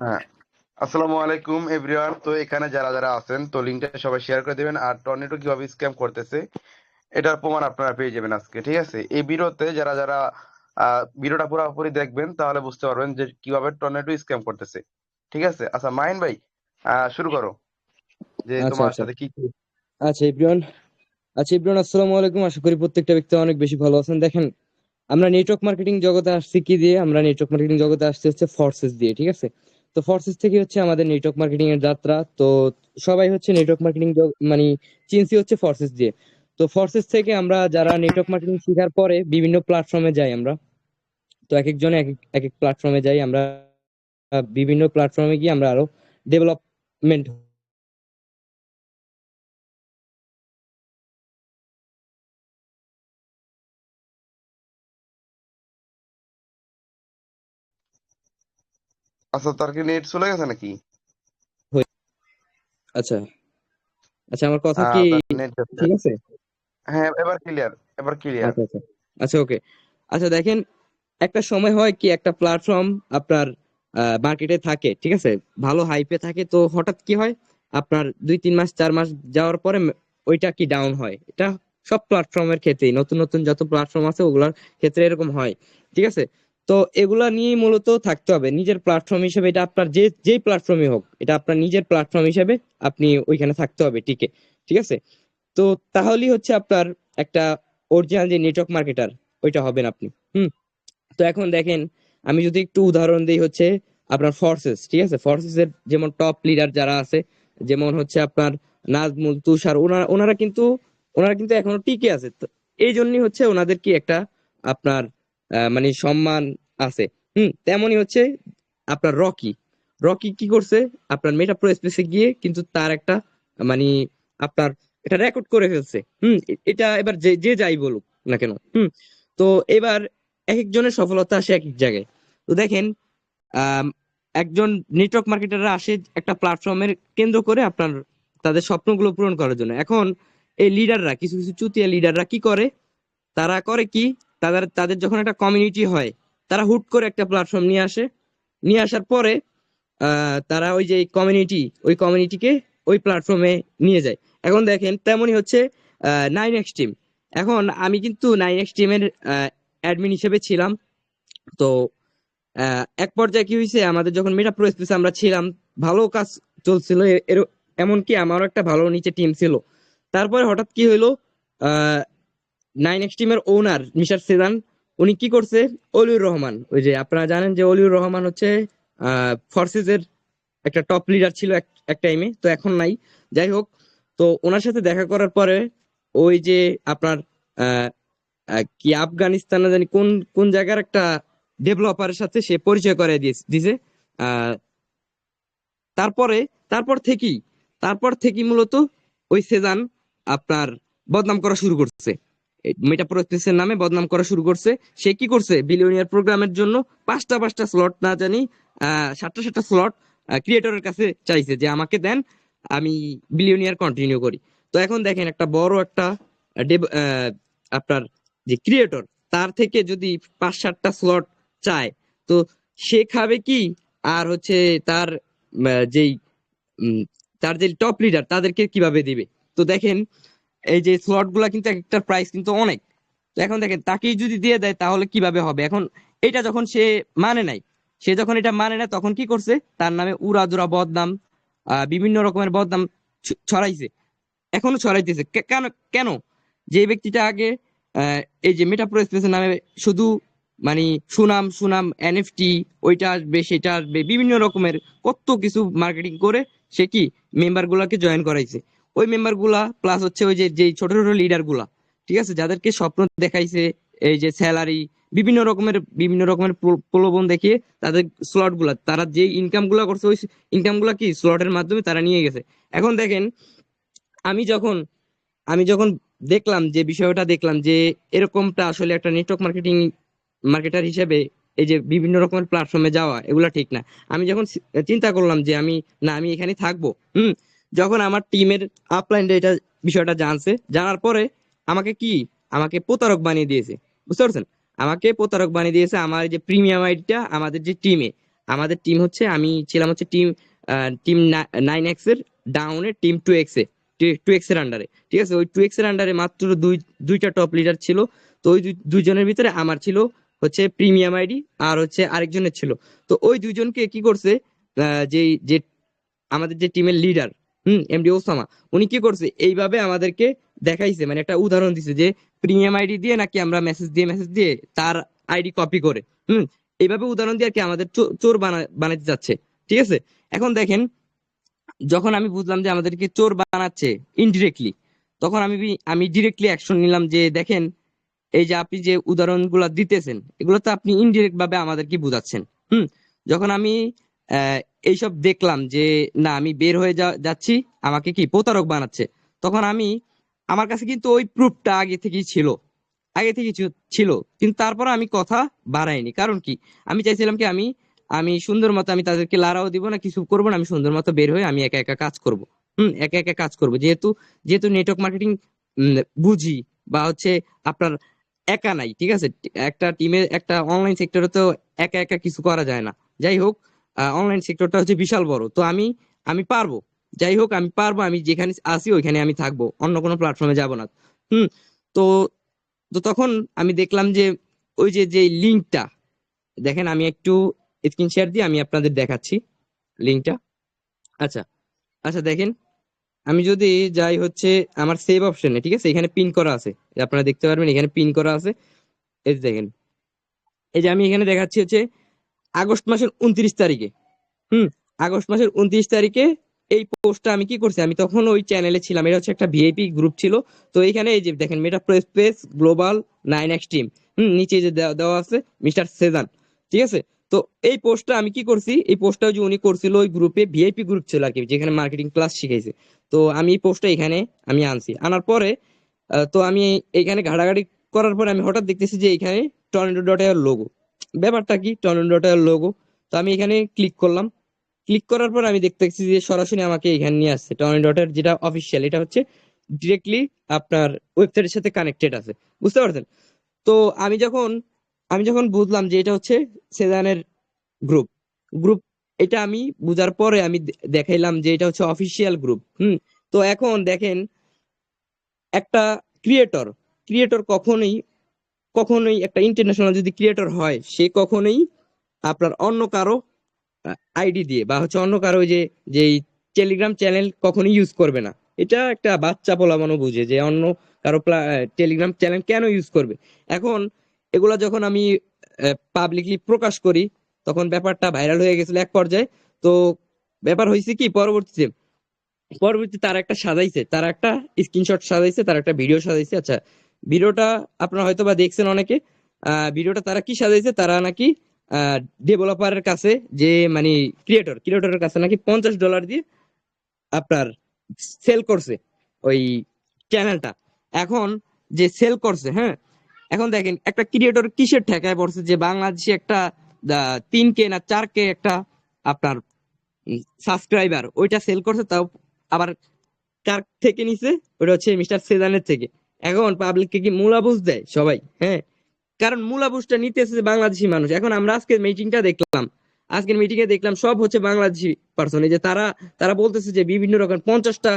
হ্যাঁ। আসসালামু আলাইকুম এভরিওয়ান। তো এখানে যারা যারা আছেন তো লিঙ্কটা সবাই শেয়ার করে দিবেন। আর টর্নেডো কীভাবে স্ক্যাম করতেছে এটার প্রমাণ আপনারা পেয়ে যাবেন আজকে ঠিক আছে? এই ভিডিওতে যারা যারা ভিডিওটা পুরোপুরি দেখবেন তাহলে বুঝতে পারবেন যে কীভাবে টর্নেডো স্ক্যাম করতেছে ঠিক আছে? আচ্ছা মাহিন ভাই শুরু করো। যে আচ্ছা তোমার আচ্ছা। সাথে কি আচ্ছা ইব্রান আচ্ছা ইব্রান আসসালামু আলাইকুম। আশা করি প্রত্যেকটা ব্যক্তি অনেক বেশি ভালো আছেন। দেখেন আমরা নেটওয়ার্ক মার্কেটিং জগতে আসছি কি দিয়ে? আমরা নেটওয়ার্ক মার্কেটিং জগতে আসছি হচ্ছে ফোর্সেস দিয়ে ঠিক আছে? তো ফোর্সেস থেকে হচ্ছে আমাদের নেটওয়ার্ক মার্কেটিং এর যাত্রা। তো সবাই হচ্ছে নেটওয়ার্ক মার্কেটিং মানে চিনছি হচ্ছে ফোর্সেস দিয়ে। তো ফোর্সেস থেকে আমরা যারা নেটওয়ার্ক মার্কেটিং শেখার পরে বিভিন্ন প্ল্যাটফর্মে যাই আমরা। তো এক একজনে এক এক প্ল্যাটফর্মে যাই আমরা। বিভিন্ন প্ল্যাটফর্মে গিয়ে আমরা আরও ডেভেলপমেন্ট আচ্ছা তার কি নেট চলে গেছে নাকি? আচ্ছা। আচ্ছা আমার কথা কি নেট যাচ্ছে। ঠিক আছে? হ্যাঁ এবার ক্লিয়ার এবার ক্লিয়ার আচ্ছা আচ্ছা। আচ্ছা ওকে আচ্ছা দেখেন একটা সময় হয় কি একটা প্ল্যাটফর্ম আপনার মার্কেটে থাকে ঠিক আছে? ভালো হাইপে থাকে তো হঠাৎ কি হয়? আপনার দুই তিন মাস চার মাস যাওয়ার পরে ওইটা কি ডাউন হয়? এটা সব প্ল্যাটফর্মের ক্ষেত্রেই নতুন নতুন যত প্ল্যাটফর্ম আছে ওগুলোর ক্ষেত্রে এরকম হয় ঠিক আছে? তো এগুলা নিয়েই মূলত থাকতে হবে। নিজের প্ল্যাটফর্ম হিসেবে এটা আপনার যে, যেই প্ল্যাটফর্মই হোক, এটা আপনার নিজের প্ল্যাটফর্ম হিসেবে আপনি ওইখানে থাকতে হবে টিকে ঠিক আছে? তো তাহলেই হচ্ছে আপনার একটা অরিজিনাল যে নেটওয়ার্ক মার্কেটার ওইটা হবেন আপনি, হুম? তো এখন দেখেন, আমি যদি একটু উদাহরণ দিই হচ্ছে আপনার ফোর্সেস ঠিক আছে? ফোর্সেস এর যেমন টপ লিডার যারা আছে, যেমন হচ্ছে আপনার নাজমুল, তুষার ওনারা ওনারা কিন্তু ওনারা কিন্তু এখনও টিকে আছে। এই জন্যই হচ্ছে ওনাদের কি একটা আপনার মানে সম্মান আছে। হুম, তেমনই হচ্ছে আপনার রকি। রকি কি করছে? আপনার মেটা প্রো স্পেসে গিয়ে কিন্তু তার একটা মানে আপনার এটা রেকর্ড করে ফেলছে। হুম এটা এবার যে যে যাই বলুক না কেন। হুম, তো এবার এক একজনের সফলতা আসে এক এক জায়গায়। তো দেখেন একজন নেটওয়ার্ক মার্কেটাররা আসে একটা প্ল্যাটফর্মের কেন্দ্র করে আপনার, তাদের স্বপ্নগুলো পূরণ করার জন্য। এখন এই লিডাররা কিছু কিছু চুতিয়া লিডাররা কি করে? তারা করে কি? তাদের তাদের যখন একটা কমিউনিটি হয়, তারা হুট করে একটা প্ল্যাটফর্ম নিয়ে আসে। নিয়ে আসার পরে তারা ওই যে কমিউনিটি ওই কমিউনিটিকে ওই প্ল্যাটফর্মে নিয়ে যায়। এখন দেখেন, তেমনই হচ্ছে নাইন এক্স টিম এখন আমি কিন্তু নাইন এক্স টিমের অ্যাডমিন হিসেবে ছিলাম। তো এক পর্যায়ে কি হয়েছে আমাদের যখন মেটা প্রো স্পেস আমরা ছিলাম, ভালো কাজ চলছিল। এর এমনকি আমারও একটা ভালো নিচে টিম ছিল। তারপরে হঠাৎ কি হইল নাইন এক্স টিমের ওনার মিস্টার সেদান উনি কি করছে? অলিউর রহমান। ওই যে আপনারা জানেন যে অলিউর রহমান হচ্ছে ফোর্সেস এর একটা টপ লিডার ছিল এক টাইমে তো এখন নাই। যাই হোক, তো ওনার সাথে দেখা করার পরে ওই যে আপনার কি আফগানিস্তান জানি কোন কোন জায়গার একটা ডেভেলপারের সাথে সে পরিচয় করে দিয়েছে তারপরে, তারপর থেকেই তারপর থেকেই মূলত ওই সেজান আপনার বদনাম করা শুরু করছে। মেটা প্রসেসের নামে বদনাম করা শুরু করছে। সে কি করছে? বিলিয়নিয়ার প্রোগ্রামের জন্য পাঁচটা পাঁচটা স্লট না জানি সাতটা সাতটা স্লট ক্রিয়েটরের কাছে চাইছে যে আমাকে দেন, আমি বিলিয়নিয়ার কন্টিনিউ করি। তো এখন দেখেন একটা বড় একটা আপনার যে ক্রিয়েটর তার থেকে যদি পাঁচ সাতটা স্লট চায়, তো সে খাবে কি? আর হচ্ছে তার যেই তার যে টপ লিডার তাদেরকে কীভাবে দিবে? তো দেখেন এই যে স্লটগুলা কিন্তু এক একটার প্রাইস কিন্তু অনেক। তো এখন দেখেন, তাকেই যদি দিয়ে দেয় তাহলে কীভাবে হবে? এখন এটা যখন সে মানে নাই, সে যখন এটা মানে না, তখন কি করছে? তার নামে উড়াদুরা বদনাম বিভিন্ন রকমের বদনাম ছড়াইছে। এখনও ছড়াইতেছে। কেন কেন? যে ব্যক্তিটা আগে এই যে মেটা প্রো স্পেসের নামে শুধু মানে সুনাম সুনাম এনএফটি ওইটা আসবে, সেটা আসবে, বিভিন্ন রকমের কত কিছু মার্কেটিং করে সে কি মেম্বার গুলাকে জয়েন করাইছে। ওই মেম্বারগুলা প্লাস হচ্ছে ওই যে, যেই ছোট ছোট লিডারগুলা, ঠিক আছে? যাদেরকে স্বপ্ন দেখাইছে, এই যে স্যালারি বিভিন্ন রকমের বিভিন্ন রকমের প্রলোভন দেখিয়ে তাদের স্লটগুলা, তারা যে ইনকামগুলা করছে, ওই ইনকামগুলা কি? স্লটের মাধ্যমে তারা নিয়ে গেছে। এখন দেখেন, আমি যখন আমি যখন দেখলাম যে বিষয়টা দেখলাম যে এরকমটা আসলে একটা নেটওয়ার্ক মার্কেটিং মার্কেটার হিসেবে এই যে বিভিন্ন রকমের প্ল্যাটফর্মে যাওয়া, এগুলা ঠিক না। আমি যখন চিন্তা করলাম যে আমি, না, আমি এখানে থাকব, হুম? যখন আমার টিমের আপলাইন এটা বিষয়টা জানছে, জানার পরে আমাকে কি? আমাকে প্রতারক বানিয়ে দিয়েছে। বুঝতে পারছেন? আমাকে প্রতারক বানিয়ে দিয়েছে আমার যে প্রিমিয়াম আইডিটা আমাদের যে টিমে আমাদের টিম হচ্ছে, আমি ছিলাম হচ্ছে টিম টিম নাইন এক্সের ডাউনে team two X A two এক্সের আন্ডারে ঠিক আছে? ওই টু এক্সের আন্ডারে মাত্র দুই, দুইটা টপ লিডার ছিল। তো ওই দুই- দুইজনের ভিতরে আমার ছিল হচ্ছে প্রিমিয়াম আইডি আর হচ্ছে আরেকজনের ছিল। তো ওই দুইজনকে কি করছে যে যে আমাদের যে টিমের লিডার হুম এমডি ওসামা উনি কি করছে? এইভাবে আমাদেরকে দেখাইছে মানে একটা উদাহরণ দিছে যে প্রিমিয়াম আইডি দিয়ে নাকি আমরা মেসেজ দিয়ে মেসেজ দিয়ে তার আইডি কপি করে। হুম, এইভাবে উদাহরণ দিয়ে আর কি আমাদের চোর বানা- বানাতে যাচ্ছে। ঠিক আছে? এখন দেখেন, যখন আমি বুঝলাম যে আমাদেরকে চোর বানাচ্ছে ইনডিরেক্টলি তখন আমি আমি ডিরেক্টলি অ্যাকশন নিলাম যে, দেখেন, এই যে আপনি যে উদাহরণগুলো দিতেছেন, এগুলো তো আপনি ইনডিরেক্ট ভাবে আমাদেরকে বুঝাচ্ছেন। হুম, যখন আমি এইসব দেখলাম যে, না, আমি বের হয়ে যাচ্ছি। আমাকে কি প্রতারক বানাচ্ছে? তখন আমি, আমার কাছে কিন্তু ওই প্রুফটা আগে থেকেই ছিল। আগে থেকে ছিল। কিন্তু তারপর আমি কথা বাড়াইনি। কারণ কি? আমি চাইছিলাম কি, আমি আমি সুন্দর মতো, আমি তাদেরকে লাড়াও দিব না, কিছু করব না, আমি সুন্দর মতো বের হয়ে আমি একা একা কাজ করব। হুম, একা একা কাজ করব। যেহেতু যেহেতু নেটওয়ার্ক মার্কেটিং বুঝি বা হচ্ছে আপনার একা নাই, ঠিক আছে? একটা টিমে একটা অনলাইন সেক্টরে তো একা একা কিছু করা যায় না। যাই হোক অনলাইন সেক্টরটা হচ্ছে বিশাল বড়। তো আমি আমি পারব। যাই হোক, আমি পারব, আমি যেখানে আসি ওইখানে আমি থাকব। অন্য কোনো প্ল্যাটফর্মে যাব না। হুম, তো তো তখন আমি দেখলাম যে, ওই যে যে লিঙ্কটা দেখেন আমি একটু স্ক্রিন শেয়ার দিয়ে আমি আপনাদের দেখাচ্ছি লিঙ্কটা আচ্ছা আচ্ছা দেখেন, আমি যদি যাই হচ্ছে আমার সেভ অপশনে ঠিক আছে? এখানে পিন করা আছে। আপনারা দেখতে পারবেন, এখানে পিন করা আছে। এই দেখেন, এই যে আমি এখানে দেখাচ্ছি হচ্ছে আগস্ট মাসের উনত্রিশ তারিখে। হুম, আগস্ট মাসের উনত্রিশ তারিখে এই পোস্টটা আমি কি করছি? আমি তখন ওই চ্যানেলে ছিলাম। এটা হচ্ছে একটা ভিআইপি গ্রুপ ছিল। তো এইখানে এই যে দেখেন Meta press global nine X team হুম, নিচে যে দেওয়া আছে মিস্টার সেজান ঠিক আছে? তো এই পোস্টটা আমি কি করছি? এই পোস্টটা যে উনি করছিল ওই গ্রুপে ভিআইপি গ্রুপ ছিল আর কি, যেখানে মার্কেটিং ক্লাস শিখাইছে। তো আমি এই পোস্টটা এখানে আমি আনছি। আনার পরে তো আমি এখানে ঘাটাঘাটি করার পরে আমি হঠাৎ দেখতেছি যে এখানে টর্নেডো ডট এর লোগো ব্যাপারটা কি? টর্নেডো ডট লোগো তো আমি এখানে ক্লিক করলাম। ক্লিক করার পর আমি দেখতে দেখতেছি যে সরাসরি আমাকে এখানে নিয়ে আসছে। টর্নেডো ডট যেটা অফিসিয়াল এটা হচ্ছে ডিরেক্টলি আপনার ওয়েবসাইটের সাথে কানেক্টেড আছে। বুঝতে পারছেন? তো আমি যখন আমি যখন বুঝলাম যে এটা হচ্ছে সেজানের গ্রুপ গ্রুপ এটা আমি বুঝার পরে আমি দেখাইলাম যে এটা হচ্ছে অফিসিয়াল গ্রুপ হুম? তো এখন দেখেন, একটা ক্রিয়েটর ক্রিয়েটর কখনোই কখনোই একটা ইন্টারন্যাশনাল যদি ক্রিয়েটর হয়, সে কখনোই আপনার অন্য কারও আইডি দিয়ে বা হচ্ছে অন্য কারও যে, যেই টেলিগ্রাম চ্যানেল কখনোই ইউজ করবে না। এটা একটা বাচ্চা পোলাপানও বুঝে যে অন্য কারও টেলিগ্রাম চ্যানেল কেন ইউজ করবে? এখন এগুলা যখন আমি পাবলিকলি প্রকাশ করি, তখন ব্যাপারটা ভাইরাল হয়ে গেছিল এক পর্যায়ে। তো ব্যাপার হয়েছে কি, পরবর্তীতে পরবর্তী তারা একটা সাজাইছে, তারা একটা স্ক্রিনশট সাজাইছে, তারা একটা ভিডিও সাজাইছে। আচ্ছা ভিডিওটা আপনারা হয়তো বা দেখছেন অনেকে। ভিডিওটা তারা কি সাজাইছে? তারা নাকি ডেভেলপারের কাছে যে মানে ক্রিয়েটর ক্রিয়েটরের কাছে নাকি পঞ্চাশ ডলার দিয়ে আপনার সেল করছে ওই চ্যানেলটা এখন যে সেল করছে হ্যাঁ? এখন দেখেন, একটা ক্রিয়েটর কিসের ঠেকায় পড়ছে? যে বাংলাদেশে একটা তিন কে না চার কে একটা আপনার সাবস্ক্রাইবার ওইটা সেল করছে, তাও আবার কার থেকে নিছে? ওটা হচ্ছে মিস্টার সেজানের থেকে। এখন পাবলিককে কি মূলাবুজ দেয়? সবাই হ্যাঁ? কারণ মূলাবুজটা নিতেছে বাংলাদেশি মানুষ। এখন আমরা আজকের মিটিংটা দেখলাম। আজকের মিটিং এ দেখলাম সব হচ্ছে বাংলাদেশি পার্সন এই যে তারা তারা বলতেছে যে বিভিন্ন রকম পঞ্চাশটা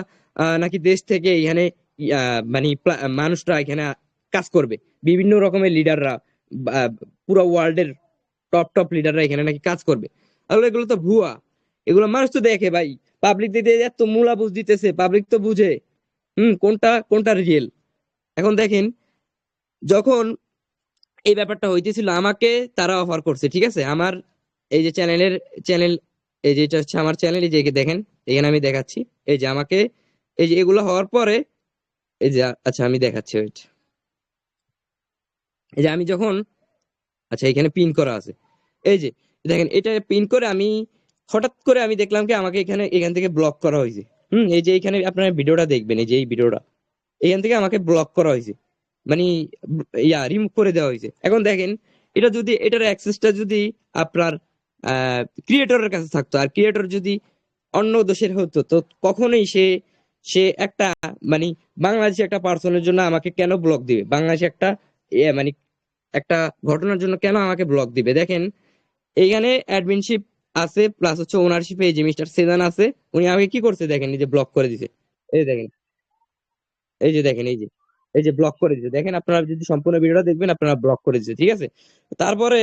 নাকি দেশ থেকে এখানে মানে মানুষরা এখানে কাজ করবে। বিভিন্ন রকমের লিডাররা পুরো ওয়ার্ল্ডের টপ টপ লিডাররা এখানে নাকি কাজ করবে। আসলে এগুলো তো ভুয়া। এগুলো মানুষ তো দেখে ভাই। পাবলিক দিতে এত মূলাবুজ দিতেছে। পাবলিক তো বুঝে। হুম, কোনটা কোনটা রিয়েল এখন দেখেন, যখন এই ব্যাপারটা হইতেছিল, আমাকে তারা অফার করছে, ঠিক আছে? আমার এই যে চ্যানেলের চ্যানেল এই যে এটা হচ্ছে আমার চ্যানেল এই যে দেখেন, এখানে আমি দেখাচ্ছি। এই যে আমাকে, এই যে এগুলো হওয়ার পরে, এই যে আচ্ছা আমি দেখাচ্ছি ওইটা এই যে আমি যখন আচ্ছা এখানে পিন করা আছে। এই যে, দেখেন, এটা পিন করে আমি, হঠাৎ করে আমি দেখলাম কি, আমাকে এখানে, এখান থেকে ব্লক করা হয়েছে। হুম, এই যে এখানে আপনারা ভিডিওটা দেখবেন, এই যে এই ভিডিওটা। এখান থেকে আমাকে ব্লক করা হয়েছে। মানে ইয়া রিমুভ করে দেওয়া হয়েছে। এখন দেখেন, এটা যদি, এটার অ্যাক্সেসটা যদি আপনার ক্রিয়েটরের কাছে থাকতো, আর ক্রিয়েটর যদি অন্য দেশের হতো, তো কখনোই সে সে একটা মানে বাংলাদেশি একটা পার্সনের জন্য আমাকে কেন ব্লক দিবে? বাংলাদেশে একটা মানে একটা ঘটনার জন্য কেন আমাকে ব্লক দিবে? দেখেন এইখানে অ্যাডমিনশিপ আছে প্লাস হচ্ছে ওনারশিপে এই যে মিস্টার সেজান আছে, উনি আমাকে কি করছে দেখেন যে ব্লক করে দিছে। এই দেখেন এই যে দেখেন এই যে এই যে ব্লক করে দিছে দেখেন আপনারা যদি সম্পূর্ণ ভিডিওটা দেখবেন আপনারা ব্লক করে দিছে ঠিক আছে তারপরে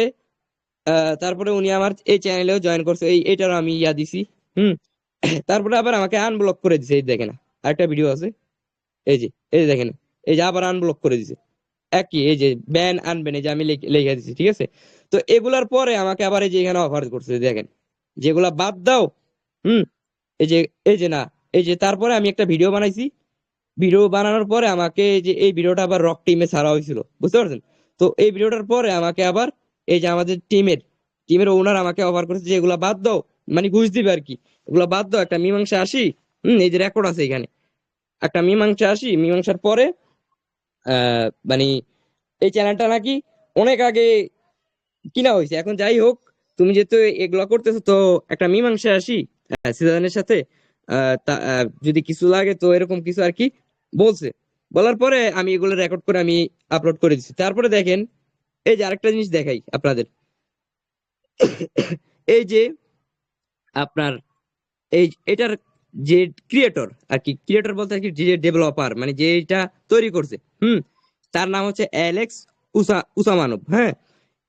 তারপরে উনি আমার এই চ্যানেলেও জয়েন করছে এই এটারও আমি ইয়া দিছি হুম তারপরে আবার আমাকে আনব্লক করে দিছে এই দেখেন আরেকটা ভিডিও আছে এই যে এই যে দেখেন এই যে আবার আনব্লক করে দিছে একই এই যে ব্যান আনবেন এই যে আমি লিখে দিছি ঠিক আছে তো এগুলার পরে আমাকে আবার এই যে এখানে অফার করছে দেখেন যেগুলা বাদ দাও হুম এই যে এই যে না এই যে তারপরে আমি একটা ভিডিও বানাইছি ভিডিও বানানোর পরে আমাকে যে, এই ভিডিওটা আবার রক টিমে ছাড়া হয়েছিল, বুঝতে পারছেন? তো এই ভিডিওটার পরে আমাকে আবার এই যে আমাদের টিমের টিমের ওনার আমাকে অফার করেছে যে, এগুলা বাদ দাও। মানে ঘুষ দিবে আর কি। এগুলা বাদ দাও, একটা মীমাংসা আসি। হম, এই যে রেকর্ড আছে এখানে। একটা মীমাংসা আসি, মীমাংসার পরে মানে এই চ্যানেলটা নাকি অনেক আগে কিনা হয়েছে। এখন যাই হোক, তুমি যেহেতু এগুলা করতেছো, তো একটা মীমাংসা আসি সিজানের সাথে যদি কিছু লাগে, তো এরকম কিছু আর কি বলছে। বলার পরে আমি এগুলো রেকর্ড করে আমি আপলোড করে দিচ্ছি তারপরে দেখেন, এই যে আরেকটা জিনিস দেখাই আপনাদের। এই যে আপনার, এই এটার যে ক্রিয়েটর আর কি ক্রিয়েটর বলতে আর কি যে ডেভেলপার মানে যে এটা তৈরি করছে, হুম, তার নাম হচ্ছে অ্যালেক্স উসা, উসামানব হ্যাঁ।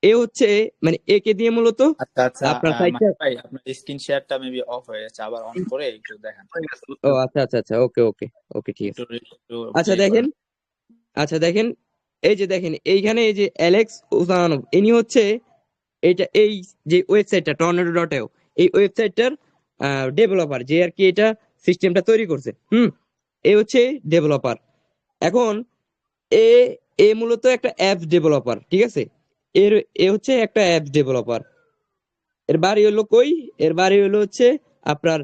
এ হচ্ছে মানে একে দিয়ে মূলত আচ্ছা আচ্ছা আপনার সাইটটা ভাই আপনার স্ক্রিন শেয়ারটা মেবি অফ হয়ে গেছে আবার অন করে একটু দেখান। ও আচ্ছা আচ্ছা আচ্ছা ওকে ওকে ওকে ঠিক আছে। আচ্ছা দেখেন আচ্ছা দেখেন এই যে দেখেন এইখানে এই যে অ্যালেক্স উসামানব ইনি হচ্ছে এটা এই যে ওয়েবসাইটটা টর্নেডো ডট এই ওয়েবসাইটটার ডেভেলপার যে আর কি এটা সিস্টেমটা তৈরি করছে হুম? এ হচ্ছে ডেভেলপার এখন এ এ মূলত একটা অ্যাপ ডেভেলপার ঠিক আছে? এর, এ হচ্ছে একটা অ্যাপ ডেভেলপার এর বাড়ি হলো কই? এর বাড়ি হলো হচ্ছে আপনার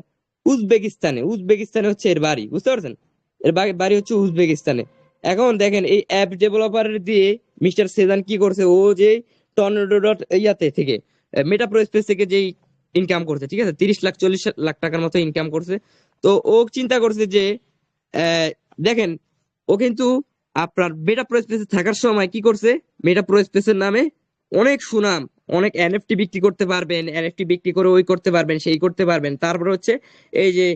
উজবেকিস্তানে। উজবেকিস্তানে হচ্ছে এর বাড়ি, বুঝতে পারছেন? এর বাড়ি হচ্ছে উজবেকিস্তানে। এখন দেখেন, এই অ্যাপ ডেভেলপার দিয়ে মিস্টার সেজান কি করছে? ও যে টর্নেডো ডট ইয়াতে থেকে মেটা স্পেস থেকে যেই ইনকাম করছে, ঠিক আছে? তিরিশ লাখ, চল্লিশ লাখ টাকার মতো ইনকাম করছে। তো ও চিন্তা করছে যে দেখেন, ও কিন্তু আপনার মেটা স্পেসে থাকার সময় কি করছে? মেটা স্পেসের নামে অনেক সুনাম, অনেক এনএফটি বিক্রি করতে পারবেন এনএফটি বিক্রি করে ওই করতে পারবেন, সেই করতে পারবেন। তারপরে হচ্ছে এই যে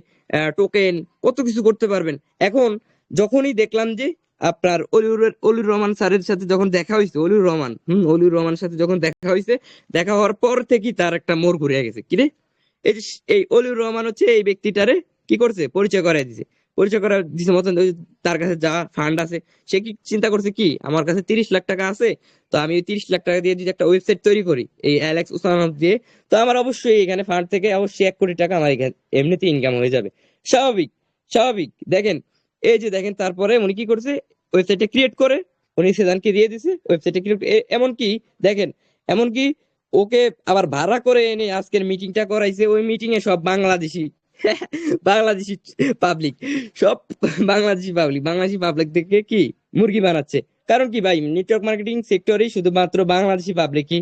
টোকেন কত কিছু করতে পারবেন। এখন যখনই দেখলাম যে আপনার অলিউর অলিউর রহমান স্যারের সাথে যখন দেখা হয়েছে, অলিউর রহমান, হম, অলিউর রহমানের সাথে যখন দেখা হয়েছে, দেখা হওয়ার পর থেকেই তার একটা মোড় ঘুরে গেছে। কি রে? এই যে, এই অলিউর রহমান হচ্ছে এই ব্যক্তিটারে কি করছে? পরিচয় করাই দিছে। পরিচয় করা দিছে মতন তার কাছে যা ফান্ড আছে, সে কি চিন্তা করছে কি? আমার কাছে তিরিশ লাখ টাকা আছে, তো আমি তিরিশ লাখ টাকা দিয়ে যদি একটা ওয়েবসাইট তৈরি করি, এই অ্যালেক্স উসামা দিয়ে, তো আমার অবশ্যই এখানে ফান্ড থেকে অবশ্যই এক কোটি টাকা আমার এখানে এমনিতে ইনকাম হয়ে যাবে। স্বাভাবিক স্বাভাবিক। দেখেন, এই যে দেখেন, তারপরে উনি কি করছে? ওয়েবসাইটটা ক্রিয়েট করে, উনি সেদানকে দিয়ে দিছে ওয়েবসাইটে ক্রিয়েট এমন কি দেখেন এমন কি ওকে আবার ভাড়া করে এনে আজকের মিটিংটা করাইছে, ওই মিটিং এ সব বাংলাদেশি বাংলাদেশি পাবলিক সব বাংলাদেশি পাবলিক বাংলাদেশি পাবলিক থেকে কি মুরগি বানাচ্ছে? কারণ কি ভাই নেটওয়ার্ক মার্কেটিং সেক্টরে শুধুমাত্র বাংলাদেশি পাবলিকই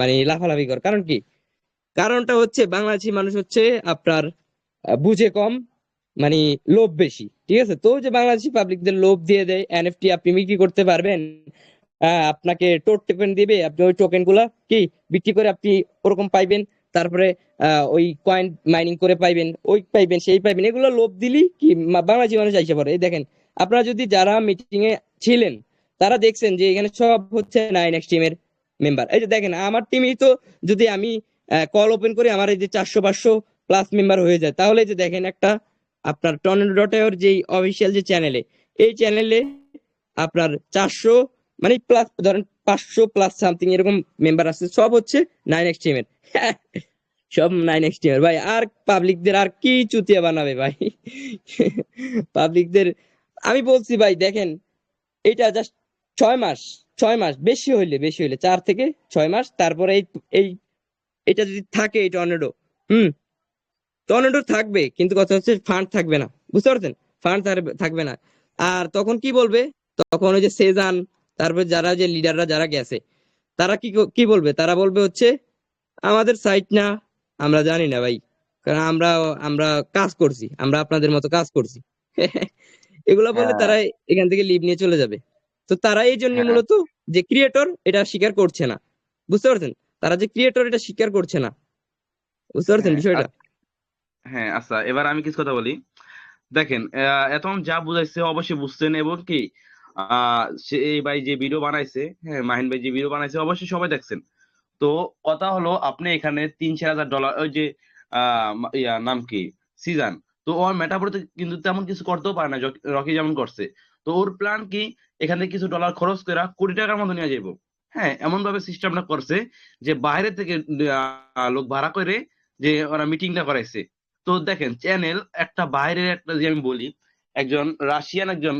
মানে লাফালাফি কর। কারণ কি? কারণটা হচ্ছে বাংলাদেশি মানুষ হচ্ছে আপনার বুঝে কম মানে লোভ বেশি, ঠিক আছে? তো যে বাংলাদেশি পাবলিকদের লোভ দিয়ে দেয় এনএফটি আপনি বিক্রি করতে পারবেন আপনাকে টোট টোকেন দিবে, আপনি ওই টোকেনগুলা কি বিক্রি করে আপনি ওরকম পাইবেন? তারপরে ওই কয়েন মাইনিং করে পাইবেন, ওই পাইবেন, সেই পাইবেন, এগুলো লোভ দিলি কি বাংলাদেশি মানুষ আইসা পড়ে। এই দেখেন, আপনারা যদি যারা মিটিং এ ছিলেন, তারা দেখছেন যে এখানে সব হচ্ছে নাইন এক্স টিমের মেম্বার এই যে দেখেন, আমার টিমই তো যদি আমি কল ওপেন করি, আমার এই যে চারশো, পাঁচশো প্লাস মেম্বার হয়ে যায়। তাহলে যে দেখেন একটা, আপনার টর্নেডো ডট এর যেই অফিসিয়াল যে চ্যানেলে এই চ্যানেলে আপনার চারশো মানে প্লাস ধরেন পাঁচশো প্লাস সামথিং এরকম মেম্বার আছে, সব হচ্ছে নাইন এক্স টিমের সব নাইন এক্স টিমের ভাই, আর পাবলিকদের আর কি চুতিয়া বানাবে ভাই। পাবলিকদের আমি বলছি ভাই, দেখেন, এটা জাস্ট ছয় মাস ছয় মাস, বেশি হইলে বেশি হইলে, চার থেকে ছয় মাস, তারপরে এই এই, এটা যদি থাকে এই টর্নেডো হুম টর্নেডো থাকবে, কিন্তু কথা হচ্ছে ফান্ড থাকবে না। বুঝতে পারছেন? ফান্ড থাকবে না। আর তখন কি বলবে? তখন ওই যে সেজান তারপর যারা যে লিডাররা যারা গেছে তারা কি কি বলবে? তারা বলবে হচ্ছে আমাদের সাইট না আমরা জানি না ভাই। কারণ আমরা আমরা কাজ করছি আমরা আপনাদের মতো কাজ করছি। এগুলা বলে হ্যাঁ। তারা এখান থেকে লিভ নিয়ে চলে যাবে। তো তারা এই জন্য হ্যাঁ। মূলত যে ক্রিয়েটর এটা স্বীকার করছে না। বুঝতে পারছেন? তারা যে ক্রিয়েটর এটা স্বীকার করছে না। বুঝতে পারছেন হ্যাঁ বিষয়টা? হ্যাঁ আচ্ছা। এবার আমি কিছু কথা বলি। দেখেন এখন যা বুঝাইছে অবশ্যই বুঝছেন এবং কি সে ভাই যে ভিডিও বানাইছে হ্যাঁ মাহিন ভাই যে ভিডিও বানাইছে, অবশ্যই সবাই দেখছেন। তো কথা হলো, আপনি এখানে তিন চার হাজার ডলার ওই যে ইয়া, নাম কি? সিজন তো ওর মেটাবরিতে কিন্তু তেমন কিছু করতেও পারে না রকি যেমন করছে। তো ওর প্ল্যান কি? এখানে কিছু ডলার খরচ করে কোটি টাকার মতো নিয়ে যাইবো। হ্যাঁ এমন ভাবে সিস্টেমটা করছে যে বাইরে থেকে লোক ভাড়া করে যে ওরা মিটিংটা করাইছে। তো দেখেন চ্যানেল একটা বাইরের একটা, যে আমি বলি একজন রাশিয়ান একজন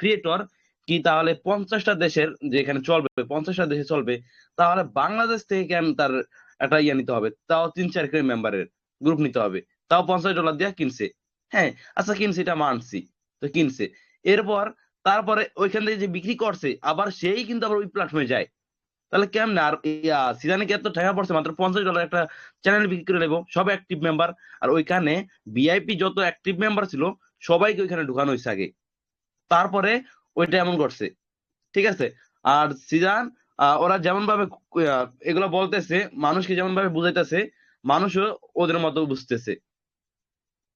ক্রিয়েটর কি তাহলে পঞ্চাশটা দেশের যেখানে চলবে, পঞ্চাশটা দেশে চলবে, তাহলে বাংলাদেশ থেকে কেন তার একটা ইয়ে নিতে হবে, তাও তিন চার করে মেম্বারের গ্রুপ নিতে হবে, তাও পঞ্চাশ ডলার দিয়ে কিনছে। হ্যাঁ আচ্ছা কিনছে, এটা মানছি, তো কিনছে। এরপর তারপরে ওইখান থেকে যে বিক্রি করছে, আবার সেই কিন্তু আবার ওই প্ল্যাটফর্মে যায়। তাহলে কেমনে? আর সিজনে কি এত টাকা পড়ছে? মাত্র পঞ্চাশ ডলার একটা চ্যানেল বিক্রি করে নেব, সব অ্যাক্টিভ মেম্বার আর ওইখানে ভিআইপি যত অ্যাক্টিভ মেম্বার ছিল সবাইকে ওইখানে ঢুকানো হয়েছে আগে। তারপরে ওইটা এমন করছে। ঠিক আছে? আর সিজান ওরা যেমন ভাবে এগুলো বলতেছে, মানুষকে যেমন ভাবে বুঝাইতেছে, মানুষও ওদের মতো বুঝতেছে।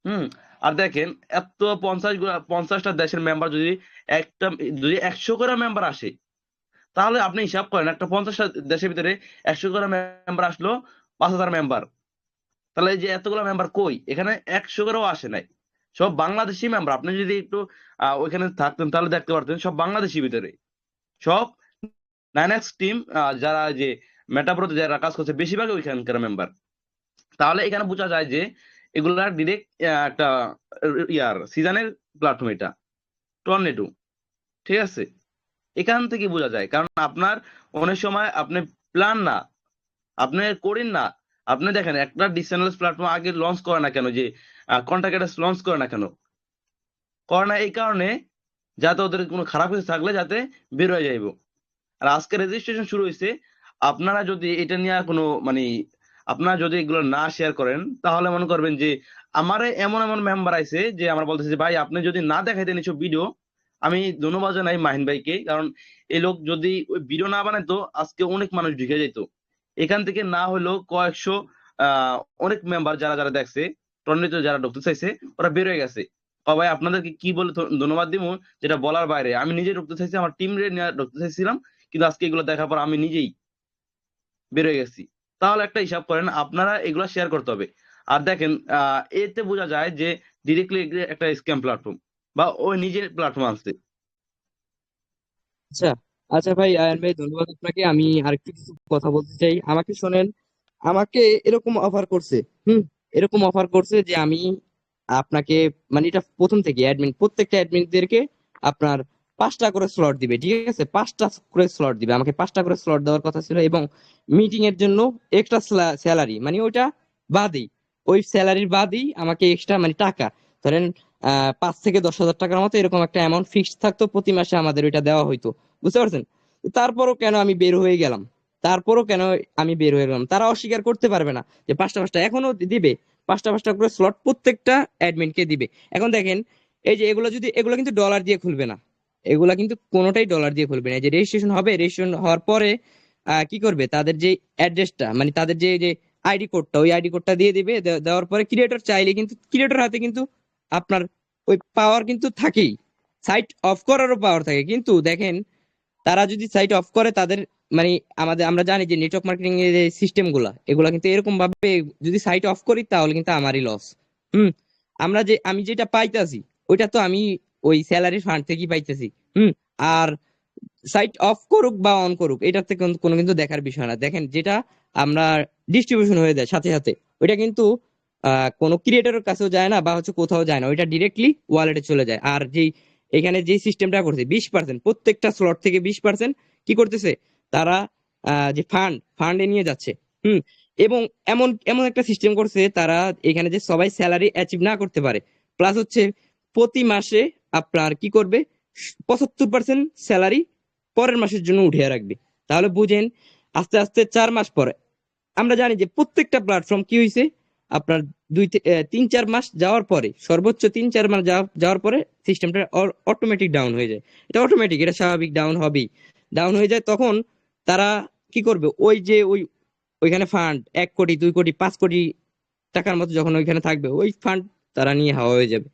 হুম? আর দেখেন, এত পঞ্চাশ পঞ্চাশটা দেশের মেম্বার যদি একটা, যদি একশো করে মেম্বার আসে, তাহলে আপনি হিসাব করেন, একটা পঞ্চাশটা দেশের ভিতরে একশো করে মেম্বার আসলো, পাঁচ হাজার মেম্বার তাহলে যে এতগুলো মেম্বার কই? এখানে একশো করেও আসে নাই। সব বাংলাদেশি মেম্বার আপনি যদি একটু ওইখানে থাকতেন তাহলে দেখতে পারতেন, সব বাংলাদেশি ভিতরে। সব নাইন এক্স টিম যারা যে মেটাপ্রোতে যারা কাজ করছে বেশিরভাগ ওইখানকার মেম্বার তাহলে এখানে বোঝা যায় যে এগুলা ডিরেক্ট একটা ইয়ার সিজনের প্ল্যাটফর্ম এটা। টর্নেডো ঠিক আছে? এখান থেকে বোঝা যায়, কারণ আপনার অনেক সময় আপনি প্ল্যান না, আপনি করেন না। আপনি দেখেন, একটা ডিসেন্টালাইজ প্ল্যাটফর্ম আগে লঞ্চ করে না কেন, যে কন্ট্রাক্ট লঞ্চ করে না কেন? করে না এই কারণে যাতে ওদের কোনো খারাপ কিছু থাকলে যাতে বের হয়ে যাইব। আর আজকে রেজিস্ট্রেশন শুরু হয়েছে আপনারা যদি এটা নিয়ে কোনো মানে আপনারা যদি এগুলো না শেয়ার করেন, তাহলে মনে করবেন যে আমারে এমন এমন মেম্বার আইছে যে আমার বলতেছে, ভাই, আপনি যদি না দেখাইতেন এসব ভিডিও আমি ধন্যবাদ জানাই মাহিন ভাইকে, কারণ এই লোক যদি ওই ভিডিও না বানাইতো, আজকে অনেক মানুষ ঢুকে যেত এখান থেকে না হলেও কয়েকশো অনেক মেম্বার যারা যারা দেখছে টর্নেটো যারা ঢুকতে চাইছে, ওরা বের হয়ে গেছে। ভাই, আপনাদেরকে কি বলে ধন্যবাদ দিব? যেটা বলার বাইরে। আমি নিজে ঢুকতে চাইছি, আমার টিম রে ঢুকতে চাইছিলাম, কিন্তু আজকে এগুলো দেখার পর আমি নিজেই বের হয়ে গেছি। তাহলে একটা হিসাব করেন, আপনারা এগুলো শেয়ার করতে হবে। আর দেখেন এতে বোঝা যায় যে ডিরেক্টলি একটা স্ক্যাম প্ল্যাটফর্ম বা ও নিজের প্ল্যাটফর্ম আনছে। আচ্ছা আচ্ছা ভাই, আয়ন ভাই, ধন্যবাদ আপনাকে। আমি আরেকটু কিছু কথা বলতে চাই। আমাকে শোনেন, আমাকে এরকম অফার করছে, হুম? এরকম অফার করছে যে আমি আপনাকে মানে এটা প্রথম থেকে অ্যাডমিন প্রত্যেকটা অ্যাডমিনদেরকে আপনার পাঁচটা করে স্লট দিবে, ঠিক আছে? পাঁচটা করে স্লট দিবে। আমাকে পাঁচটা করে স্লট দেওয়ার কথা ছিল এবং মিটিং এর জন্য এক্সট্রা স্যালারি মানে ওইটা বাদেই। ওই স্যালারির বাদেই আমাকে এক্সট্রা মানে টাকা। ধরেন পাঁচ থেকে দশ হাজার টাকার মতো এরকম একটা অ্যামাউন্ট ফিক্সড থাকতো, প্রতি মাসে আমাদের ওইটা দেওয়া হইতো। বুঝতে পারছেন? তারপরও কেন আমি বের হয়ে গেলাম? তারপরও কেন আমি বের হয়ে গেলাম? তারা অস্বীকার করতে পারবে না যে পাঁচটা পাঁচটা এখনও দিবে। পাঁচটা পাঁচটা করে স্লট প্রত্যেকটা অ্যাডমিনকে দিবে। এখন দেখেন, এই যে এগুলো যদি, এগুলো কিন্তু ডলার দিয়ে খুলবে না। এগুলা কিন্তু কোনোটাই ডলার দিয়ে খুলবে না। যে রেজিস্ট্রেশন হবে রেজিস্ট্রেশন হওয়ার পরে কি করবে? তাদের যে অ্যাড্রেসটা মানে তাদের যে যে আইডি কোডটা ওই আইডি কোডটা দিয়ে দিবে। দেওয়ার পরে ক্রিয়েটর চাইলে কিন্তু ক্রিয়েটর হাতে কিন্তু আপনার ওই পাওয়ার কিন্তু থাকেই। সাইট অফ করারও পাওয়ার থাকে। কিন্তু দেখেন তারা যদি সাইট অফ করে, তাদের মানে আমাদের, আমরা জানি যে নেটওয়ার্ক মার্কেটিং এর সিস্টেমগুলা, এগুলা কিন্তু এরকম ভাবে যদি সাইট অফ করি, তাহলে কিন্তু আমারই লস হুম? আমরা যে, আমি যেটা পাইতাছি, ওইটা তো আমি ওই স্যালারি ফান্ড থেকেই পাইতেছি। হুম? আর সাইট অফ করুক বা অন করুক এটাতে কোনো কিন্তু দেখার বিষয় না। দেখেন, যেটা আমরা ডিস্ট্রিবিউশন হয়ে যায় সাথে সাথে, ওইটা কিন্তু কোনো ক্রিয়েটরের কাছেও যায় না বা হচ্ছে কোথাও যায় না, ওইটা ডিরেক্টলি ওয়ালেটে চলে যায়। আর যেই এখানে যে সিস্টেমটা করছে, বিশ পার্সেন্ট প্রত্যেকটা স্লট থেকে বিশ পার্সেন্ট কি করতেছে? তারা যে ফান্ড ফান্ডে নিয়ে যাচ্ছে। হুম, এবং এমন এমন একটা সিস্টেম করছে, তারা এখানে যে সবাই স্যালারি অ্যাচিভ না করতে পারে। প্লাস হচ্ছে প্রতি মাসে আপনার কি করবে? পঁচাত্তর পার্সেন্ট স্যালারি পরের মাসের জন্য উঠিয়ে রাখবে। তাহলে বুঝেন, আস্তে আস্তে চার মাস পরে। আমরা জানি যে প্রত্যেকটা প্ল্যাটফর্ম কি হয়েছে আপনার দুই তিন চার মাস যাওয়ার পরে, সর্বোচ্চ তিন চার মাস যাওয়া- যাওয়ার পরে সিস্টেমটা অটোমেটিক ডাউন হয়ে যায়। এটা অটোমেটিক এটা স্বাভাবিক ডাউন হবেই। ডাউন হয়ে যায় তখন তারা কি করবে? ওই যে ওই, ওইখানে ফান্ড এক কোটি, দুই কোটি, পাঁচ কোটি টাকার মতো যখন ওইখানে থাকবে, ওই ফান্ড তারা নিয়ে হাওয়া হয়ে যাবে।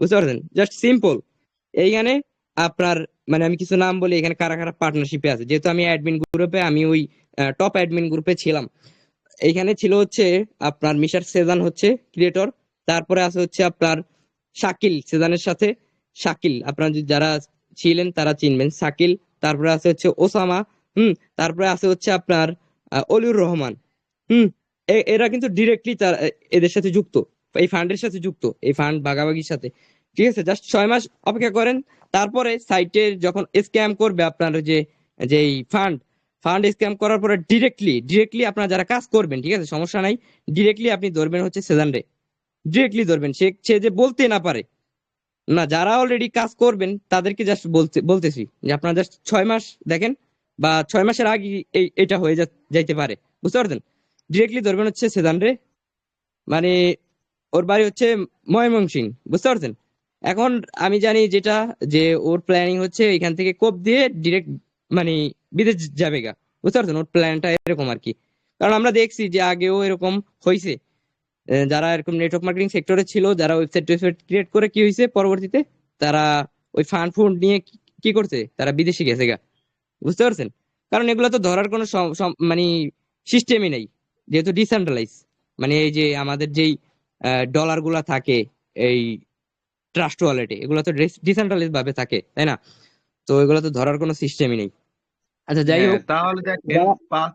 বুঝতে পারছেন? জাস্ট সিম্পল এইখানে আপনার মানে আমি কিছু নাম বলি, এখানে কারা কারা পার্টনারশিপে আছে? যেহেতু আমি অ্যাডমিন গ্রুপে আমি ওই টপ অ্যাডমিন গ্রুপে ছিলাম। এইখানে ছিল হচ্ছে আপনার মিশার সেজান হচ্ছে ক্রিয়েটর, তারপরে আছে হচ্ছে আপনার শাকিল সেজানের সাথে। শাকিল, আপনার যারা ছিলেন তারা চিনবেন। শাকিল, তারপরে আছে হচ্ছে ওসামা, হুম, তারপরে আছে হচ্ছে আপনার অলিউর রহমান। হুম এরা কিন্তু ডিরেক্টলি তার এদের সাথে যুক্ত, এই ফান্ডের সাথে যুক্ত, এই ফান্ড ভাগাভাগির সাথে। ঠিক আছে জাস্ট ছয় মাস অপেক্ষা করেন। তারপরে সাইটে যখন স্ক্যাম করবে আপনার যে যে ফান্ড ফান্ড স্ক্যাম করার পরে ডিরেক্টলি ডিরেক্টলি আপনারা যারা কাজ করবেন, ঠিক আছে? সমস্যা নাই। ডিরেক্টলি আপনি ধরবেন হচ্ছে সেজান রে। ডিরেক্টলি ধরবেন। সে সে যে বলতে না পারে। না, যারা অলরেডি কাজ করবেন, তাদেরকে জাস্ট বলতে, বলতেছি যে আপনারা জাস্ট ছয় মাস দেখেন, বা ছয় মাসের আগে এই, এটা হয়ে যাইতে পারে। বুঝতে পারছেন? ডিরেক্টলি ধরবেন হচ্ছে সেদান রে। মানে ওর বাড়ি হচ্ছে ময়মনসিং বুঝতে পারছেন? এখন আমি জানি যেটা, যে ওর প্ল্যানিং হচ্ছে এখান থেকে কোপ দিয়ে ডিরেক্ট মানে বিদেশ যাবে গা বুঝতে পারছেন? ওর প্ল্যানটা এরকম আর কি। কারণ আমরা দেখছি যে আগেও এরকম হয়েছে যারা এরকম নেটওয়ার্ক মার্কেটিং সেক্টরে ছিল, যারা ওয়েবসাইট টোয়েবসাইট ক্রিয়েট করে কি হয়েছে পরবর্তীতে তারা ওই ফান্ড ফুন্ড নিয়ে কি- করছে? তারা বিদেশে গেছে গা বুঝতে পারছেন? কারণ এগুলো তো ধরার কোনো মানে সিস্টেমই নেই। যেহেতু ডিসেন্ট্রালাইজ মানে এই যে আমাদের যেই ডলারগুলা থাকে, এই ট্রাস্ট ওয়ালেটে এগুলো তো ডিসেন্ট্রালাইজ ভাবে থাকে, তাই না? তো এগুলো তো ধরার কোনো সিস্টেমই নেই। আচ্ছা যাই হ্যাঁ, হোক। তাহলে দেখেন পাঁচ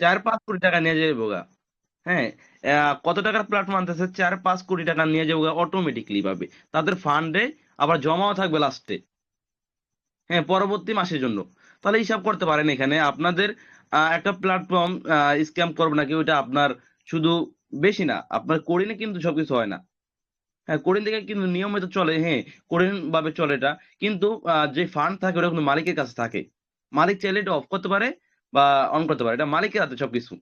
চার পাঁচ কোটি টাকা নিয়ে যাবে বোগা। হ্যাঁ কত টাকার প্ল্যাটফর্ম আনতেছে চার পাঁচ কোটি টাকা নিয়ে যাবে অটোমেটিকলি পাবে। তাদের ফান্ডে আবার জমাও থাকবে লাস্টে হ্যাঁ পরবর্তী মাসের জন্য। তাহলে হিসাব করতে পারেন এখানে আপনাদের একটা প্ল্যাটফর্ম স্ক্যাম করবে নাকি ওইটা আপনার শুধু বেশি না আপনার কোরিনে কিন্তু সবকিছু হয় না। হ্যাঁ কোরিন থেকে কিন্তু নিয়মিত চলে হ্যাঁ কোরিন ভাবে চলে এটা। কিন্তু যে ফান্ড থাকে ওটা কিন্তু মালিকের কাছে থাকে। মালিক চাইলে এটা অফ করতে পারে বা অন করতে পারে। এটা মালিকের হাতে সবকিছু।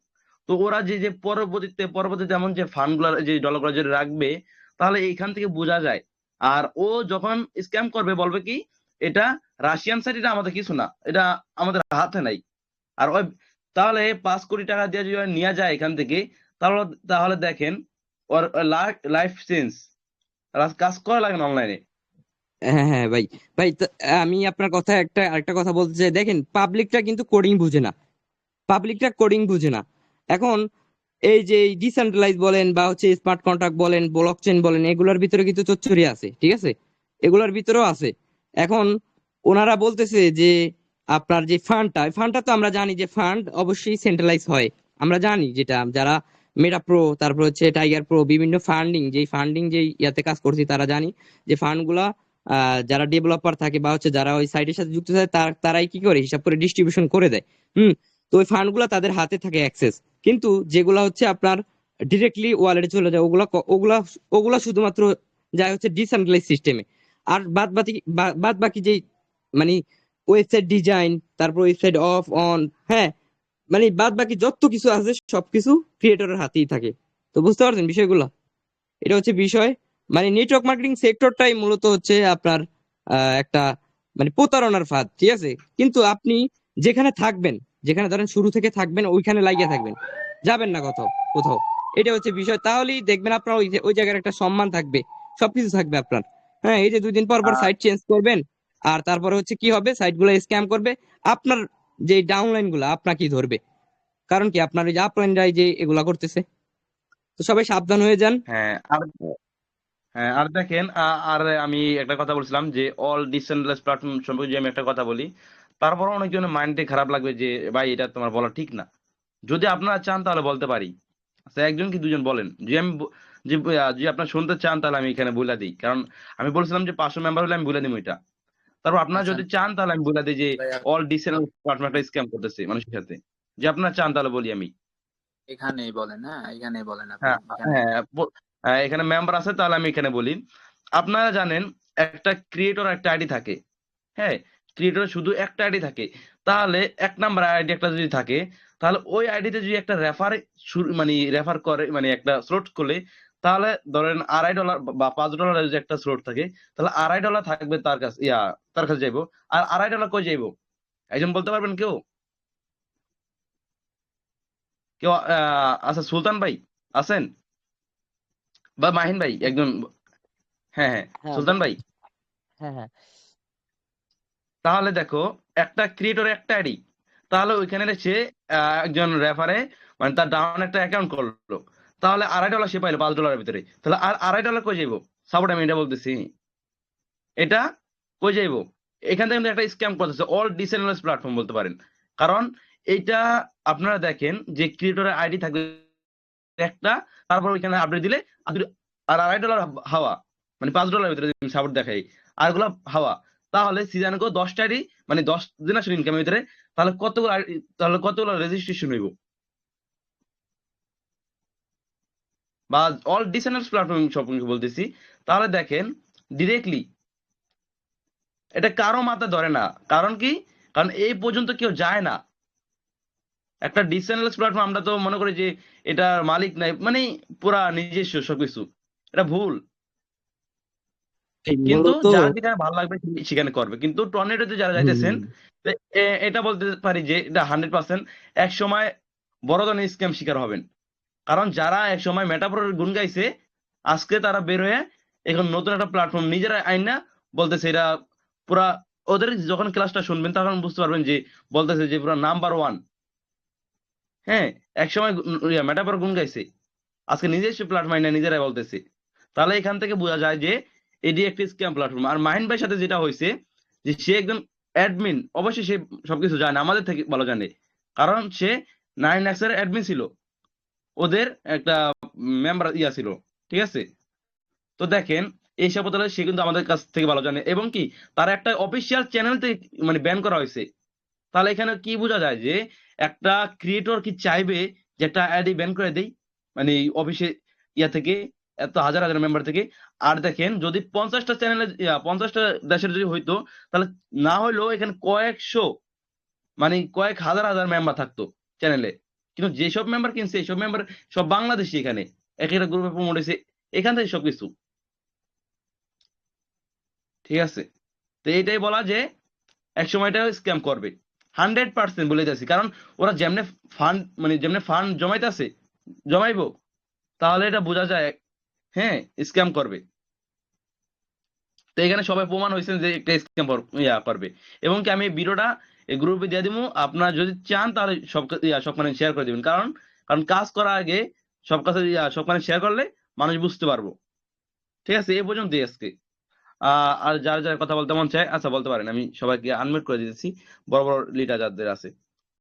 তো ওরা যে যে পরবর্তীতে পরবর্তীতে যেমন যে ফান্ডগুলা, যে ডলার যদি রাখবে, তাহলে এইখান থেকে বোঝা যায়। আর ও যখন স্ক্যাম করবে, বলবে কি, এটা রাশিয়ান সাইড এটা আমাদের কিছু না, এটা আমাদের হাতে নাই। আর ওই, তাহলে পাঁচ কোটি টাকা দিয়ে যদি নিয়ে যায় এখান থেকে, তাহলে তাহলে দেখেন ওর লাইফ চেঞ্জ কাজ করা লাগে অনলাইনে হ্যাঁ হ্যাঁ ভাই। ভাই আমি আপনার কথা একটা, আরেকটা কথা বলতে চাই। দেখেন পাবলিকটা কিন্তু কোডিং বুঝে না। পাবলিকটা কোডিং বুঝে না। এখন এই যে ডিসেন্ট্রালাইজ বলেন বা হচ্ছে স্মার্ট কন্ট্রাক্ট বলেন ব্লক চেন বলেন, এগুলোর ভিতরে কিন্তু চচ্চড়ি আছে, ঠিক আছে? এগুলোর ভিতরেও আছে। এখন ওনারা বলতেছে যে আপনার যে ফান্ডটা ফান্ডটা তো আমরা জানি যে ফান্ড অবশ্যই সেন্ট্রালাইজ হয়। আমরা জানি যেটা, যারা মেটা প্রো তারপর হচ্ছে টাইগার প্রো বিভিন্ন ফান্ডিং যেই ফান্ডিং যেই ইয়াতে কাজ করছি, তারা জানি যে ফান্ডগুলা যারা ডেভেলপার থাকে বা হচ্ছে যারা ওই সাইটের সাথে যুক্ত থাকে, তার- তারাই কি করে? হিসাব করে ডিস্ট্রিবিউশন করে দেয়। হুম? তো ওই ফান্ডগুলা তাদের হাতে থাকে অ্যাক্সেস কিন্তু যেগুলা হচ্ছে আপনার ডিরেক্টলি ওয়ালেটে চলে যায়, ওগুলা ওগুলা ওগুলা শুধুমাত্র যায় হচ্ছে ডিসেন্ট্রালাইজ সিস্টেমে আর বাদ বাকি বাদ বাকি যেই মানে ওয়েবসাইট ডিজাইন তারপর ওয়েবসাইট অফ অন হ্যাঁ মানে বাদ বাকি যত কিছু আছে, সবকিছু ক্রিয়েটরের হাতেই থাকে। তো বুঝতে পারছেন বিষয়গুলো? এটা হচ্ছে বিষয়। মানে নেটওয়ার্ক মার্কেটিং সেক্টরটাই মূলত হচ্ছে আপনার একটা মানে প্রতারণার ফাঁদ ঠিক আছে? কিন্তু আপনি যেখানে থাকবেন যেখানে ধরেন শুরু থেকে থাকবেন ওইখানে লাগিয়ে থাকবেন। যাবেন না কোথাও কোথাও। এটা হচ্ছে বিষয়। তাহলেই দেখবেন আপনার ওই ওই জায়গার একটা সম্মান থাকবে সবকিছু থাকবে আপনার। হ্যাঁ এই যে দুই দিন পর পর সাইট চেঞ্জ করবেন আর তারপরে হচ্ছে কি হবে? সাইটগুলো স্ক্যাম করবে। আপনার যে ডাউনলাইনগুলো আপনাকেই ধরবে। কারণ কি? আপনার ওই যে আপলাইনরাই যে এগুলা করতেছে। তো সবাই সাবধান হয়ে যান। হ্যাঁ আর হ্যাঁ আর দেখেন আর আমি একটা কথা বলছিলাম যে অল ডিসেন্ট্রালাইজ প্ল্যাটফর্ম সম্পর্কে যদি আমি একটা কথা বলি তারপর অনেকজনের মাইন্ডে খারাপ লাগবে যে ভাই এটা তোমার বলা ঠিক না। যদি আপনারা চান তাহলে বলতে পারি। আচ্ছা একজন কি দুজন বলেন? যে আমি যে যদি আপনারা শুনতে চান তাহলে আমি এখানে বলে দিই। কারণ আমি বলছিলাম যে পাঁচশো মেম্বার হলে আমি বলে দিব এটা। তারপর আপনারা আচ্ছা। যদি চান তাহলে আমি বলে দিই যে অল ডিসেন্ট্রালাইজ প্ল্যাটফর্ম একটা স্ক্যাম করতেছে মানুষের সাথে। যে আপনারা চান তাহলে বলি আমি। এখানেই বলেন হ্যাঁ এখানেই বলেন আপনি হ্যাঁ এখানে মেম্বার আছে, তাহলে আমি এখানে বলি। আপনারা জানেন, একটা ক্রিয়েটর একটা আইডি থাকে। হ্যাঁ ক্রিয়েটর শুধু একটা আইডি থাকে। তাহলে এক নাম্বার আইডি একটা যদি থাকে, তাহলে ওই আইডিতে যদি একটা রেফার মানে রেফার করে মানে একটা স্লট করলে তাহলে ধরেন আড়াই ডলার বা পাঁচ ডলার যদি একটা স্লট থাকে, তাহলে আড়াই ডলার থাকবে তার কাছে, ইয়া, তার কাছে যাইবো। আর আড়াই ডলার কই যাইবো? একজন বলতে পারবেন কেউ? কেউ আচ্ছা সুলতান ভাই, আছেন? বা মাহিন ভাই একজন হ্যাঁ হ্যাঁ হ্যাঁ। সুলতান ভাই। হ্যাঁ হ্যাঁ। তাহলে দেখো একটা ক্রিয়েটর একটা আইডি তাহলে ওইখানে সে একজন রেফারে মানে তার ডাউন একটা অ্যাকাউন্ট করল। তাহলে আড়াই ডলার সে পাইলো পাঁচ ডলারের ভিতরে। তাহলে আর আড়াই ডলার কই যাইবো? সাপোর্ট আমি এটা বলতেছি। এটা কই যাইবো? এখান থেকে একটা স্ক্যাম করতেছে। অল ডিসেন্ট্রালাইজ প্ল্যাটফর্ম বলতে পারেন। কারণ এইটা আপনারা দেখেন যে ক্রিয়েটরের আইডি থাকবে একটা, তারপর ওইখানে আপডেট দিলে আর আড়াই ডলার হাওয়া মানে পাঁচ ডলারের ভিতরে সাপোর্ট দেখাই, আরগুলো হাওয়া, তাহলে সিজনকে দশটা আইডি মানে দশ দিন আসলে ইনকামের ভিতরে, তাহলে কতগুলো তাহলে কতগুলো রেজিস্ট্রেশন হইব? বা অল ডিসেন্ট্রালাইজ প্ল্যাটফর্ম সম্পর্কে বলতেছি, তাহলে দেখেন ডিরেক্টলি এটা কারও মাথা ধরে না। কারণ কি? কারণ এই পর্যন্ত কেউ যায় না। একটা ডিসেন্ট্রালাইজ প্ল্যাটফর্ম আমরা তো মনে করি যে এটা মালিক নাই মানে পুরা নিজস্ব সবকিছু। এটা ভুল। কিন্তু যার যেখানে ভালো লাগবে সেখানে করবে। কিন্তু টর্নেডোতে যারা যাইতেছেন এটা বলতে পারি যে এটা হান্ড্রেড পার্সেন্ট এক সময় বড় ধরনের স্ক্যাম শিকার হবেন। কারণ যারা এক সময় মেটাফোরের গুণ গাইছে আজকে তারা বের হয়ে এখন নতুন একটা প্ল্যাটফর্ম নিজেরা আইন না বলতেছে এটা পুরা ওদের যখন ক্লাসটা শুনবেন তখন বুঝতে পারবেন যে বলতেছে যে পুরো নাম্বার ওয়ান হ্যাঁ এক সময় মেটাফোর গুণ গাইছে। আজকে নিজস্ব প্ল্যাটফর্ম আইনা নিজেরাই বলতেছে। তাহলে এখান থেকে বোঝা যায় যে, এটি একটি স্ক্যাম প্ল্যাটফর্ম আর মাহিন ভাইয়ের সাথে যেটা হয়েছে, যে সে একজন অ্যাডমিন অবশ্যই সে সবকিছু জানে, আমাদের থেকে ভালো জানে। কারণ সে নাইন এক্সের অ্যাডমিন ছিল। ওদের একটা মেম্বার ইয়া ছিল, ঠিক আছে? তো দেখেন, এই সব তাহলে সে কিন্তু আমাদের কাছ থেকে ভালো জানে। এবং কি, তার একটা অফিসিয়াল চ্যানেল থেকে মানে ব্যান করা হয়েছে। তাহলে এখানে কি বোঝা যায় যে একটা ক্রিয়েটর কি চাইবে যে একটা অ্যাডি ব্যান করে দেই? মানে অফিসে ইয়া থেকে, এত হাজার হাজার মেম্বার থেকে। আর দেখেন, যদি পঞ্চাশটা চ্যানেলে পঞ্চাশটা দেশের যদি হইতো, তাহলে না হইলেও এখানে কয়েকশো মানে কয়েক হাজার হাজার মেম্বার থাকতো চ্যানেলে কিন্তু যেসব মেম্বার কিনছে এইসব মেম্বার সব বাংলাদেশি এখানে। এক একটা গ্রুপে প্রমোট হয়েছে, এখান থেকে সবকিছু। ঠিক আছে? তো এইটাই বলা যে এক সময় এটা স্ক্যাম করবে। হান্ড্রেড পার্সেন্ট বলে যাচ্ছি কারণ ওরা যেমনে ফান্ড মানে যেমনে ফান্ড জমাইতেছে, জমাইবো, তাহলে এটা বোঝা যায় হ্যাঁ স্ক্যাম করবে। তো এখানে সবাই প্রমাণ হয়েছে যে একটা স্ক্যাম ইয়া করবে। এবং কি আমি ভিডিওটা এই গ্রুপে দিয়ে দিব আপনারা যদি চান তাহলে সব ইয়া সবখানে শেয়ার করে দিবেন। কারণ কারণ কাজ করার আগে সব কাছে সবখানে শেয়ার করলে মানুষ বুঝতে পারব। ঠিক আছে এই পর্যন্তই আজকে। আর যার যার কথা বলতে মন চায় আচ্ছা বলতে পারেন, আমি সবাইকে আনমিউট করে দিতেছি। বড় বড় লিডার যাদের আছে।